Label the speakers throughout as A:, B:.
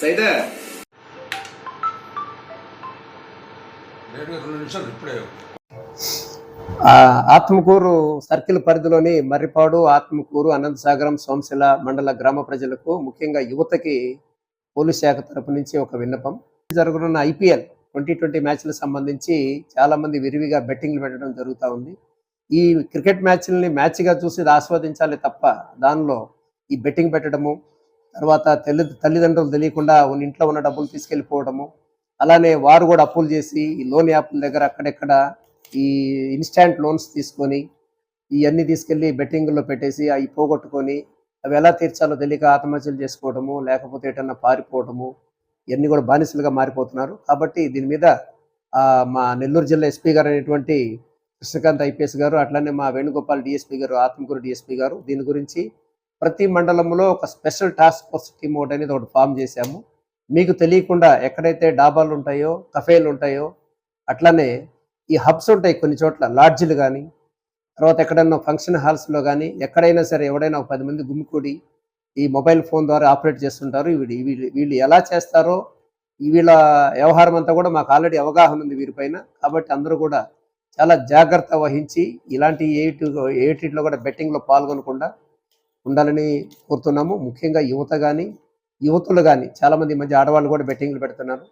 A: Saida? Atmakur circle పరిధిలోని మర్రిపాడు ఆత్మకూరు అనంతసాగరం సోంశిల మండల గ్రామ ప్రజలకు ముఖ్యంగా యువతకి పోలీస్ శాఖ తరపు నుంచి ఒక విన్నపం. జరుగుతున్న ఐపీఎల్ ట్వంటీ ట్వంటీ మ్యాచ్లకు సంబంధించి చాలామంది విరివిగా బెట్టింగ్లు పెట్టడం జరుగుతూ ఉంది. ఈ క్రికెట్ మ్యాచ్లని మ్యాచ్గా చూసి ఆస్వాదించాలి తప్ప దానిలో ఈ బెట్టింగ్ పెట్టడము తర్వాత తల్లి తల్లిదండ్రులు తెలియకుండా ఇంట్లో ఉన్న డబ్బులు తీసుకెళ్ళిపోవడము అలానే వారు కూడా అప్పులు చేసి ఈ లోన్ యాప్ల దగ్గర అక్కడెక్కడ ఈ ఇన్స్టాంట్ లోన్స్ తీసుకొని ఇవన్నీ తీసుకెళ్ళి బెట్టింగ్లో పెట్టేసి అవి పోగొట్టుకొని అవి ఎలా తీర్చాలో తెలియక ఆత్మహత్యలు చేసుకోవడము లేకపోతే ఏటన్నా పారిపోవడము ఇవన్నీ కూడా బానిసలుగా మారిపోతున్నారు. కాబట్టి దీని మీద మా నెల్లూరు జిల్లా ఎస్పీ గారు అనేటువంటి కృష్ణకాంత్ ఐపీఎస్ గారు అట్లానే మా వేణుగోపాల్ డిఎస్పీ గారు ఆత్మకూరు డిఎస్పీ గారు దీని గురించి ప్రతి మండలంలో ఒక స్పెషల్ టాస్క్ ఫోర్స్ టీమ్ ఒకటి అనేది ఒకటి ఫామ్ చేశాము. మీకు తెలియకుండా ఎక్కడైతే డాబాలు ఉంటాయో కఫేలు ఉంటాయో అట్లానే ఈ హబ్స్ ఉంటాయి కొన్ని చోట్ల లాడ్జిలు కానీ తర్వాత ఎక్కడైనా ఫంక్షన్ హాల్స్లో కానీ ఎక్కడైనా సరే ఎవడైనా ఒక పది మంది గుమ్మికూడి ఈ మొబైల్ ఫోన్ ద్వారా ఆపరేట్ చేస్తుంటారు. వీళ్ళు వీళ్ళు వీళ్ళు ఎలా చేస్తారో వీళ్ళ వ్యవహారం అంతా కూడా మాకు ఆల్రెడీ అవగాహన ఉంది వీరిపైన. కాబట్టి అందరూ కూడా చాలా జాగ్రత్త వహించి ఇలాంటి ఏటి ఏటిలో కూడా బెట్టింగ్లో పాల్గొనకుండా ఉండాలని కోరుతున్నాము. ముఖ్యంగా యువత కానీ యువతులు కానీ చాలామంది మంచి మధ్య ఆడవాళ్ళు కూడా బెట్టింగ్లు పెడుతున్నారు.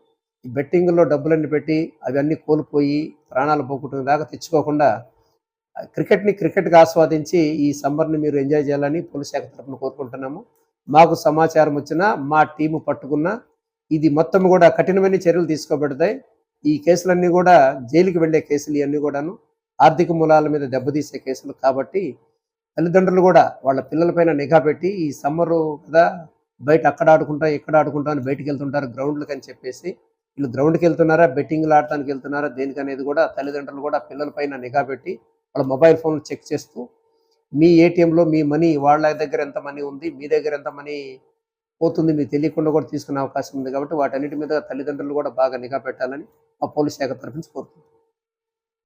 A: ఈ బెట్టింగ్లో డబ్బులన్నీ పెట్టి అవన్నీ కోల్పోయి ప్రాణాలు పోగొట్టుకునే దాకా తెచ్చుకోకుండా క్రికెట్ని క్రికెట్గా ఆస్వాదించి ఈ సమ్మర్ని మీరు ఎంజాయ్ చేయాలని పోలీస్ శాఖ తరఫున కోరుకుంటున్నాము. మాకు సమాచారం వచ్చినా మా టీము పట్టుకున్నా ఇది మొత్తం కూడా కఠినమైన చర్యలు తీసుకోబడతాయి. ఈ కేసులన్నీ కూడా జైలుకి వెళ్ళే కేసులు ఇవన్నీ కూడాను ఆర్థిక మూలాల మీద దెబ్బతీసే కేసులు కాబట్టి తల్లిదండ్రులు కూడా వాళ్ళ పిల్లలపైన నిఘా పెట్టి ఈ సమ్మరు కదా బయట అక్కడ ఆడుకుంటా ఇక్కడ ఆడుకుంటా అని బయటకు వెళ్తుంటారు గ్రౌండ్లకు అని చెప్పేసి. వీళ్ళు గ్రౌండ్కి వెళ్తున్నారా బెట్టింగ్లు ఆడటానికి వెళ్తున్నారా దేనికి అనేది కూడా తల్లిదండ్రులు కూడా పిల్లలపైన నిఘా పెట్టి వాళ్ళ మొబైల్ ఫోన్లు చెక్ చేస్తూ మీ ఏటీఎంలో మీ మనీ వాళ్ళ దగ్గర ఎంత మనీ ఉంది మీ దగ్గర ఎంత మనీ పోతుంది మీకు తెలియకుండా కూడా తీసుకునే అవకాశం ఉంది కాబట్టి వాటన్నిటి మీద తల్లిదండ్రులు కూడా బాగా నిఘా పెట్టాలని ఆ పోలీస్ శాఖ తరఫు నుంచి